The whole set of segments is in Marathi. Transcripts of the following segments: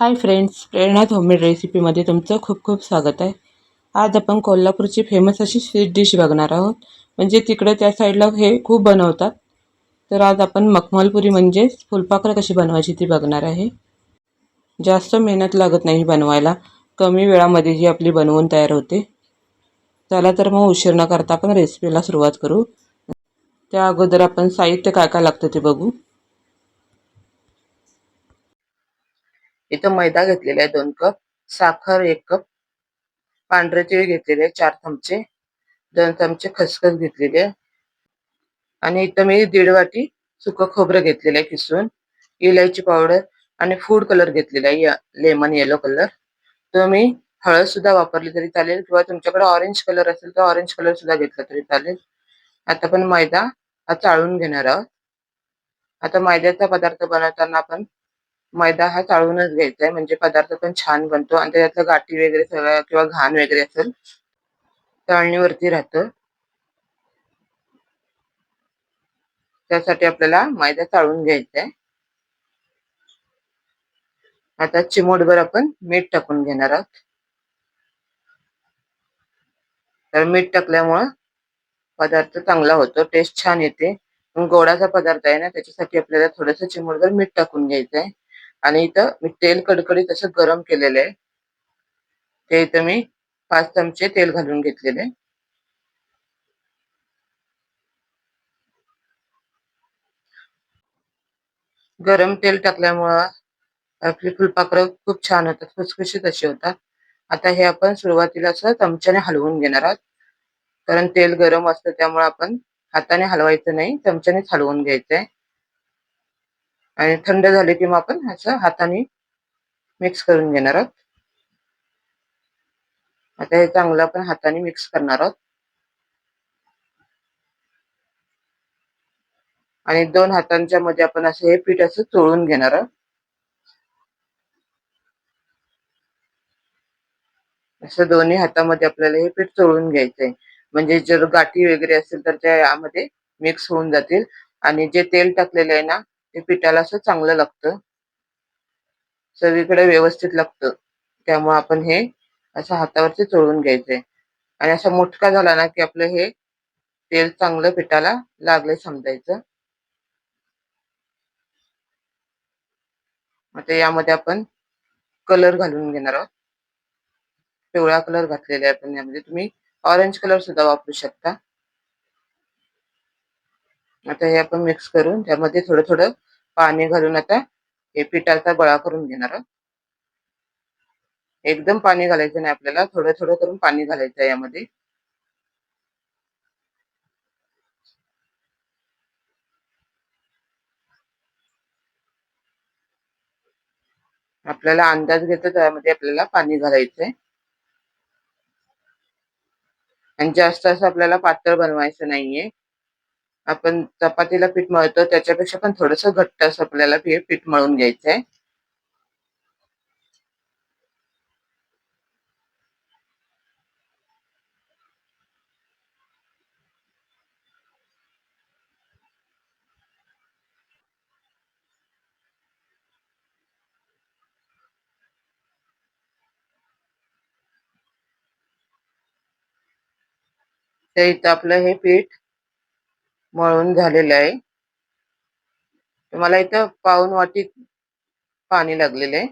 हाय फ्रेंड्स प्रेरणात होममेड रेसिपीमध्ये तुमचं खूप खूप स्वागत आहे. आज आपण कोल्हापूरची फेमस अशी स्वीट डिश बघणार आहोत. म्हणजे तिकडं त्या साईडला हे खूप बनवतात. तर आज आपण मखमलपुरी म्हणजेच फुलपाखरं कशी बनवायची ती बघणार आहे. जास्त मेहनत लागत नाही बनवायला. कमी वेळामध्ये ही आपली बनवून तयार होते. चला तर मग उशीर न करता आपण रेसिपीला सुरुवात करू. त्या अगोदर आपण साहित्य काय काय लागतं ते बघू. इथं मैदा घेतलेला आहे दोन कप साखर एक कप पांढरे तीळ घेतलेले आहे चार चमचे दोन चमचे खसखस घेतलेले आहे. आणि इथं मी दीड वाटी सुक खोबरं घेतलेलं आहे किसून इलायची पावडर आणि फूड कलर घेतलेला आहे लेमन येलो कलर तो मी हळद सुद्धा वापरली तरी चालेल किंवा तुमच्याकडे ऑरेंज कलर असेल तर ऑरेंज कलर सुद्धा घेतला तरी चालेल. आता पण मैदा हा चाळून घेणार आहोत. आता मैद्याचा पदार्थ बनवताना आपण मैदा हा चाळूनच घ्यायचा आहे. म्हणजे पदार्थ पण छान बनतो. आणि त्याच्यातलं गाठी वगैरे सगळं किंवा घाण वगैरे असेल चाळणीवरती राहतं. त्यासाठी आपल्याला मैदा चाळून घ्यायचा आहे. आता चिमूटभर आपण मीठ टाकून घेणार आहोत. तर मीठ टाकल्यामुळं पदार्थ चांगला होतो. टेस्ट छान येते. गोडाचा पदार्थ आहे ना त्याच्यासाठी आपल्याला थोडस चिमूटभर मीठ टाकून घ्यायचं आहे. आणि इथं मी तेल कडकडीत असं गरम केलेलं आहे. ते इथं मी पाच चमचे तेल घालून घेतलेले गरम तेल टाकल्यामुळं आपली फुलपाखरं खूप छान होतात खुसखुशीत अशी होतात. आता हे आपण सुरुवातीला असं चमच्याने हलवून घेणार आहोत. कारण तेल गरम असतं त्यामुळे आपण हाताने हलवायचं नाही चमच्यानेच हलवून घ्यायचंय. आणि थंड झाले की मग आपण असं हाताने मिक्स करून घेणार आहोत. आता हे चांगलं आपण हाताने मिक्स करणार आहोत. आणि दोन हातांच्या मध्ये आपण असं हे पीठ असं चोळून घेणार आहोत. असं दोन्ही हातामध्ये आपल्याला हे पीठ चोळून घ्यायचंय. म्हणजे जर गाठी वगैरे असेल तर त्या यामध्ये मिक्स होऊन जातील. आणि जे तेल टाकलेलं आहे ना ते पिठाला असं चांगलं लागतं. सगळीकडे व्यवस्थित लागतं. त्यामुळे आपण हे असं हातावरती चोळून घ्यायचंय. आणि असा मोठका झाला ना की आपलं हे तेल चांगलं पिठाला लागले समजायचं. आता यामध्ये आपण कलर घालून घेणार आहोत. पिवळा कलर घातलेला आहे आपण यामध्ये. तुम्ही ऑरेंज कलर सुद्धा वापरू शकता. आता हे आपण मिक्स करून त्यामध्ये थोडं थोडं पाणी घालून आता हे पिठाचा गोळा करून घेणार आहोत. एकदम पाणी घालायचं नाही आपल्याला थोडं थोडं करून पाणी घालायचं आहे यामध्ये. आपल्याला अंदाज घेतो त्यामध्ये आपल्याला पाणी घालायचंय. आणि जास्त असं आपल्याला पातळ बनवायचं नाहीये. आपण चपातीला पीठ मळतो त्याच्यापेक्षा पण थोडस घट्ट असं आपल्याला पीठ मळून घ्यायचंय. तर इथं आपलं हे पीठ मळून झालेलं आहे. मला इथं पाऊन वाटी पाणी लागलेलं आहे.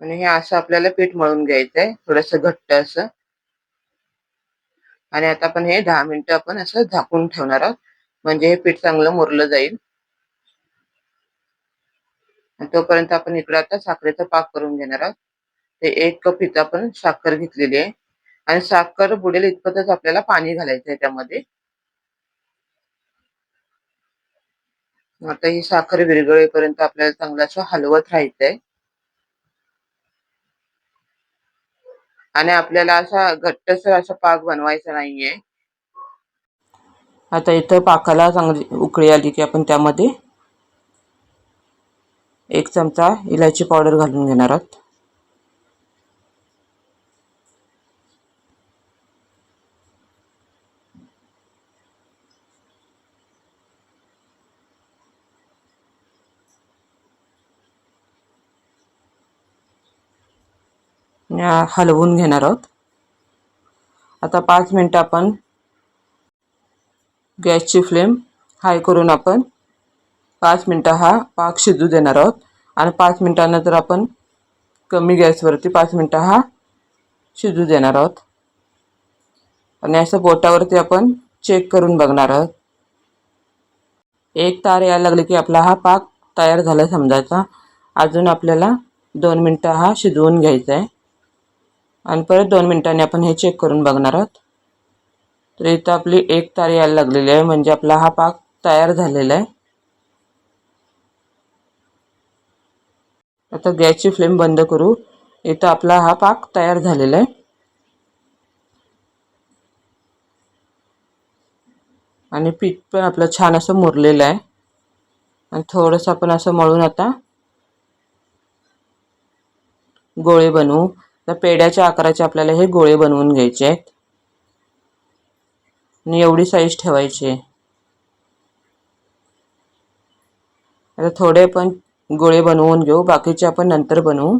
आणि हे असं आपल्याला पीठ मळून घ्यायचंय थोडस घट्ट असं. आणि आता आपण हे दहा मिनिटं आपण असं झाकून ठेवणार आहोत. म्हणजे हे पीठ चांगलं मुरलं जाईल. तोपर्यंत आपण इकडे आता साखरेचा पाक करून घेणार आहोत. ते एक कप इथं आपण साखर घेतलेली आहे. आणि साखर बुडेल इतपतच आपल्याला पाणी घालायचं आहे त्यामध्ये. आता ही साखर विरघळेपर्यंत आपल्याला चांगला असं हलवत राहायचंय. आणि आपल्याला असा घट्टसर असा पाक बनवायचा नाहीये. आता इथं पाकाला चांगली उकळी आली की आपण त्यामध्ये एक चमचा इलायची पावडर घालून घेणार आहोत. हलवून घेणार आहोत. आता पाच मिनटं आपण गॅसची फ्लेम हाय करून आपण पाच मिनटं हा पाक शिजू देणार आहोत. आणि पाच मिनटानंतर आपण कमी गॅसवरती पाच मिनटं हा शिजू देणार आहोत. आणि असं बोटावरती आपण चेक करून बघणार आहोत. एक तार यायला लागले की आपला हा पाक तयार झाला समजायचा. अजून आपल्याला दोन मिनटं हा शिजवून घ्यायचा आहे आणि परत दोन मिनटांनी आपण हे चेक करून बघणार आहोत. तर इथं आपली एक तार यायला लागलेली आहे म्हणजे आपला हा पाक तयार झालेला आहे. आता गॅसची फ्लेम बंद करू. इथं आपला हा पाक तयार झालेला आहे. आणि पीठ पण आपलं छान असं मुरलेलं आहे. आणि थोडंसं आपण असं मळून आता गोळे बनवू. तर पेड्याच्या आकाराचे आपल्याला हे गोळे बनवून घ्यायचे आहेत. आणि एवढी साईज ठेवायची आहे. आता थोडे पण गोळे बनवून घेऊ बाकीचे आपण नंतर बनवू.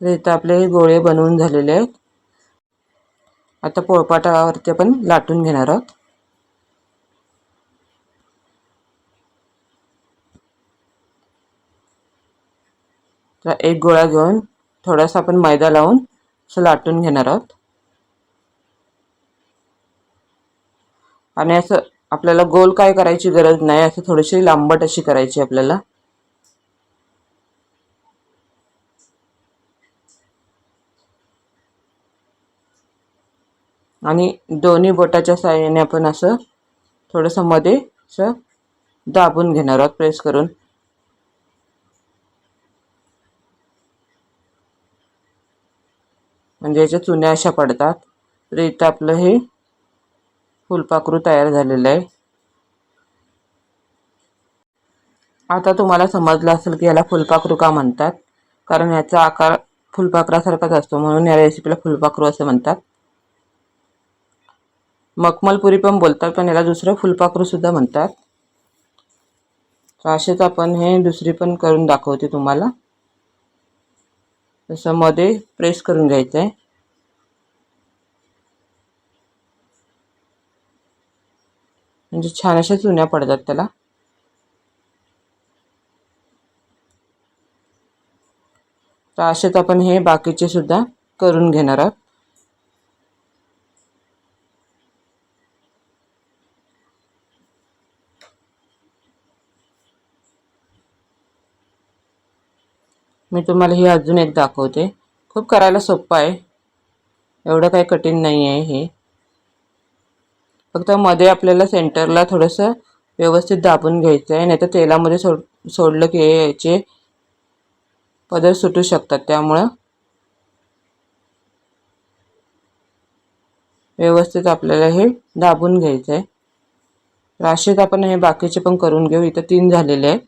इथं आपले हे गोळे बनवून झालेले आहेत. आता पोळपाटावरती आपण लाटून घेणार आहोत. तर एक गोळा घेऊन थोडासा आपण मैदा लावून असं लाटून घेणार आहोत. आणि असं आपल्याला गोल काय करायची गरज नाही असं थोडीशी लांबट अशी करायची आपल्याला. आणि दोन्ही बोटाच्या साह्याने आपण असं थोडंसं मध्ये असं दाबून घेणार आहोत प्रेस करून. म्हणजे याच्या चुन्या अशा पडतात. तर इथं आपलं हे फुलपाखरू तयार झालेलं आहे. आता तुम्हाला समजलं असेल की याला फुलपाखरू का म्हणतात? कारण याचा आकार फुलपाखरासारखाच असतो म्हणून या रेसिपीला फुलपाखरू असं म्हणतात. मखमलपुरी पण बोलतात पण याला दुसरं फुलपाखरूसुद्धा म्हणतात. तर असेच आपण हे दुसरी पण करून दाखवते तुम्हाला. तसं मध्ये प्रेस करून घ्यायचं आहे म्हणजे छान अशा चुन्या पडतात त्याला. तर असेच आपण हे बाकीचे सुद्धा करून घेणार आहोत. मी तुम्हाला हे अजून एक दाखवते. खूप करायला सोपं आहे. एवढं काही कठीण नाही आहे हे. फक्त मध्ये आपल्याला सेंटरला थोडंसं व्यवस्थित दाबून घ्यायचं आहे नाही तर तेलामध्ये सोड सोडलं की याचे पदर सुटू शकतात. त्यामुळं व्यवस्थित आपल्याला हे दाबून घ्यायचं आहे राशीत आपण हे बाकीचे पण करून घेऊ. इथं तीन झालेले आहेत.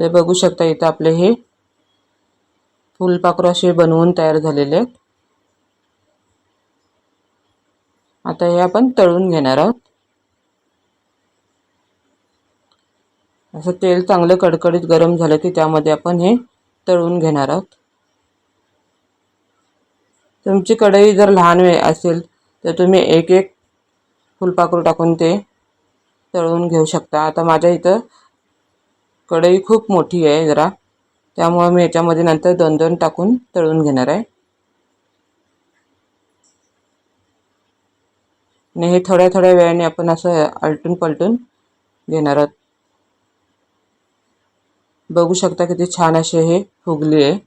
तर बघू शकता इथं आपले हे फुलपाखरू असे बनवून तयार झालेले आहेत. आता हे आपण तळून घेणार आहोत. असं तेल चांगलं कडकडीत गरम झालं की त्यामध्ये आपण हे तळून घेणार आहोत. तुमची कढई जर लहान वेळ असेल तर तुम्ही एक एक फुलपाखरू टाकून ते तळून घेऊ शकता. आता माझ्या इथं कढई खूप मोठी आहे जरा. त्यामुळं मी याच्यामध्ये नंतर दोन दोन टाकून तळून घेणार आहे. आणि हे थोड्या थोड्या वेळाने आपण असं आलटून पलटून घेणार आहोत. बघू शकता किती छान असे हे फुगले आहे.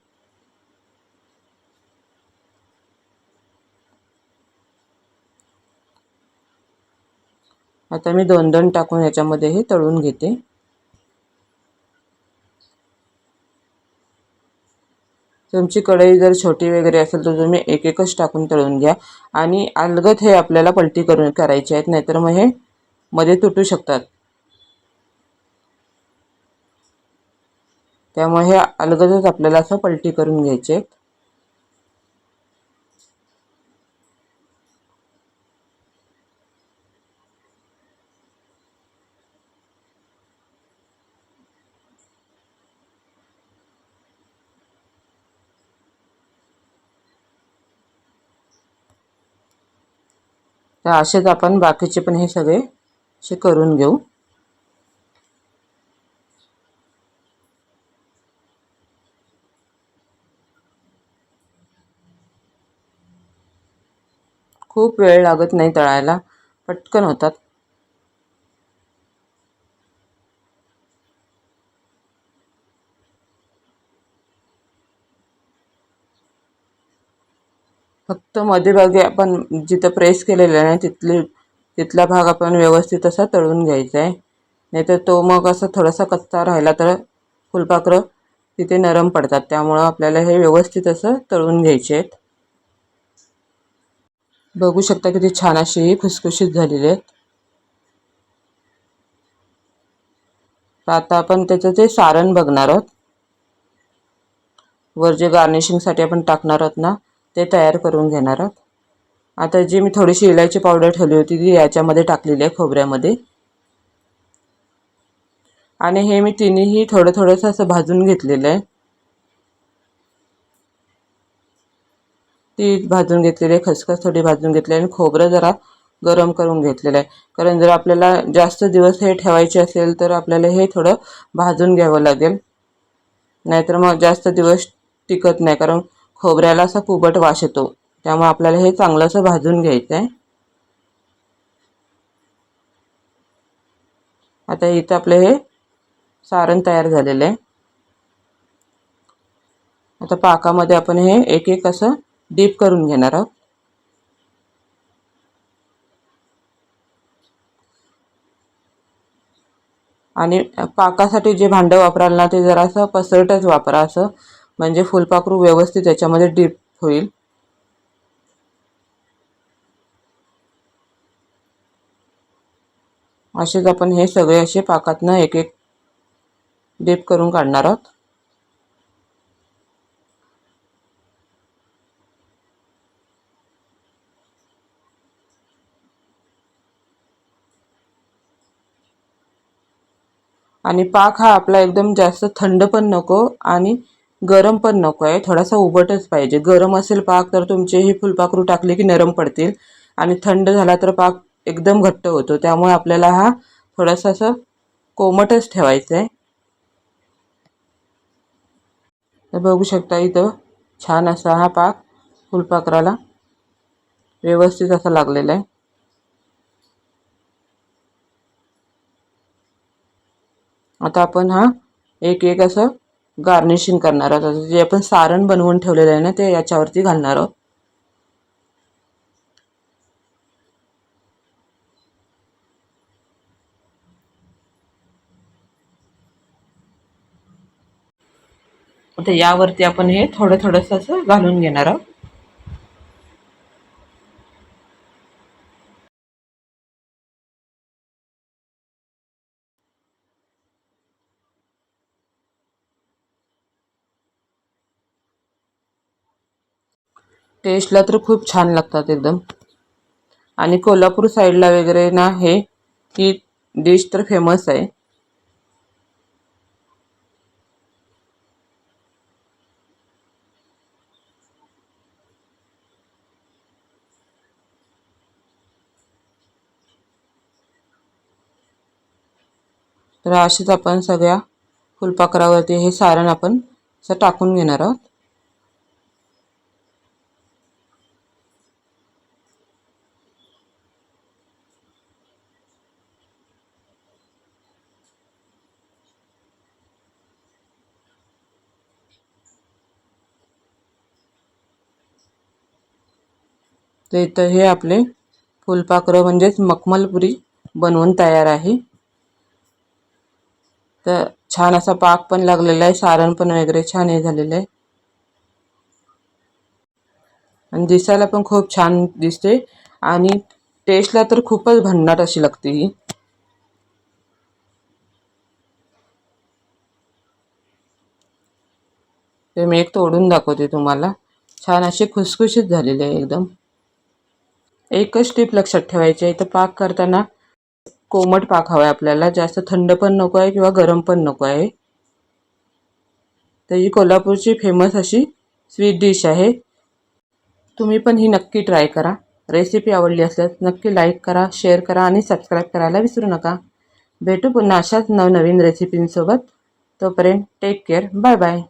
आता मी दोन दोन टाकून याच्यामध्ये हे तळून घेते. तुमची कढई जर छोटी वगैरे असेल तर तुम्ही एक एकच टाकून तळून घ्या. आणि अलगद हे आपल्याला पलटी करून करायचे आहेत नाहीतर मग हे मध्ये तुटू शकतात. त्यामुळे हे अलगदच आपल्याला असं पलटी करून घ्यायचे आहेत. तर असेच आपण बाकीचे पण हे सगळे असे करून घेऊ. खूप वेळ लागत नाही तळायला. पटकन होतात. फक्त मध्यभागी आपण जिथं प्रेस केलेलं आहे ना तिथली तिथला भाग आपण व्यवस्थित असा तळून घ्यायचा आहे. नाहीतर तो मग असं थोडासा कच्चा राहिला तर फुलपाखरं तिथे नरम पडतात. त्यामुळं आपल्याला हे व्यवस्थित असं तळून घ्यायचे आहेत. बघू शकता किती छान अशी ही खुसखुशीत झालेली आहेत. तर आता आपण त्याचं ते सारण बघणार आहोत. वर जे गार्निशिंगसाठी आपण टाकणार आहोत ना ते तयार करून घेणार आहोत. आता जी मी थोडीशी इलायची पावडर ठेवली होती ती याच्यामध्ये टाकलेली आहे खोबऱ्यामध्ये. आणि हे मी तिन्हीही थोडं थोडंसं असं भाजून घेतलेलं आहे. ती भाजून घेतलेली आहे खसखस थोडी भाजून घेतली आणि खोबरं जरा गरम करून घेतलेलं आहे. कारण जर आपल्याला जास्त दिवस हे ठेवायचे असेल तर आपल्याला हे थोडं भाजून घ्यावं लागेल. नाहीतर मग जास्त दिवस टिकत नाही. कारण खोबऱ्याला असा कुबट वास येतो. त्यामुळे आपल्याला हे चांगलं असं भाजून घ्यायचं आहे आता इथं आपलं हे सारण तयार झालेलं आहे. आता पाकामध्ये आपण हे एक एक असं डीप करून घेणार आहोत. आणि पाकासाठी जे भांडं वापराल ना ते जरासं पसरटच वापरा असं म्हणजे फुलपाखरू व्यवस्थित याच्यामध्ये डीप होईल. असेच आपण हे सगळे असे पाकातनं एक एक डीप करून काढणार आहोत. आणि पाक हा आपला एकदम जास्त थंड पण नको आणि गरम पण नको आहे थोडासा उबटच पाहिजे. गरम असेल पाक तर तुमचे हे फुलपाखरू टाकले की नरम पडतील. आणि थंड झाला तर पाक एकदम घट्ट होतो. त्यामुळे आपल्याला हा थोडासा असं कोमटच ठेवायचा आहे तर बघू शकता इथं छान असा हा पाक फुलपाखराला व्यवस्थित असा लागलेला आहे. आता आपण हा एक एक असं गार्निशिंग करणार आहोत. जे आपण सारण बनवून ठेवलेलं आहे ना ते याच्यावरती घालणार आहोत. आता यावरती आपण हे थोडं थोडंसं असं घालून घेणार आहोत. टेस्टला तर खूप छान लागतात एकदम. आणि कोल्हापूर साईडला वगैरे ना हे ही डिश तर फेमस आहे. तर असेच आपण सगळ्या फुलपाखरावरती हे सारण आपण असं टाकून घेणार आहोत. तर इथं हे आपले फुलपाखरं म्हणजेच मखमलपुरी बनवून तयार आहे. तर छान असा पाक पण लागलेला आहे सारण पण वगैरे छान हे झालेलं आहे. आणि दिसायला पण खूप छान दिसते आणि टेस्टला तर खूपच भन्नाट अशी लागते ही. ते मी एक तोडून दाखवते तुम्हाला. छान असे खुसखुशीत झालेले आहे एकदम. एकच टीप लक्षात ठेवायची आहे. तर पाक करताना कोमट पाक हवा आहे आपल्याला. जास्त थंड पण नको आहे किंवा गरम पण नको आहे. तर ही कोल्हापूरची फेमस अशी स्वीट डिश आहे. तुम्ही पण ही नक्की ट्राय करा. रेसिपी आवडली असल्यास नक्की लाईक करा शेअर करा आणि सबस्क्राईब करायला विसरू नका. भेटू पुन्हा अशाच नवनवीन रेसिपींसोबत तोपर्यंत टेक केअर बाय बाय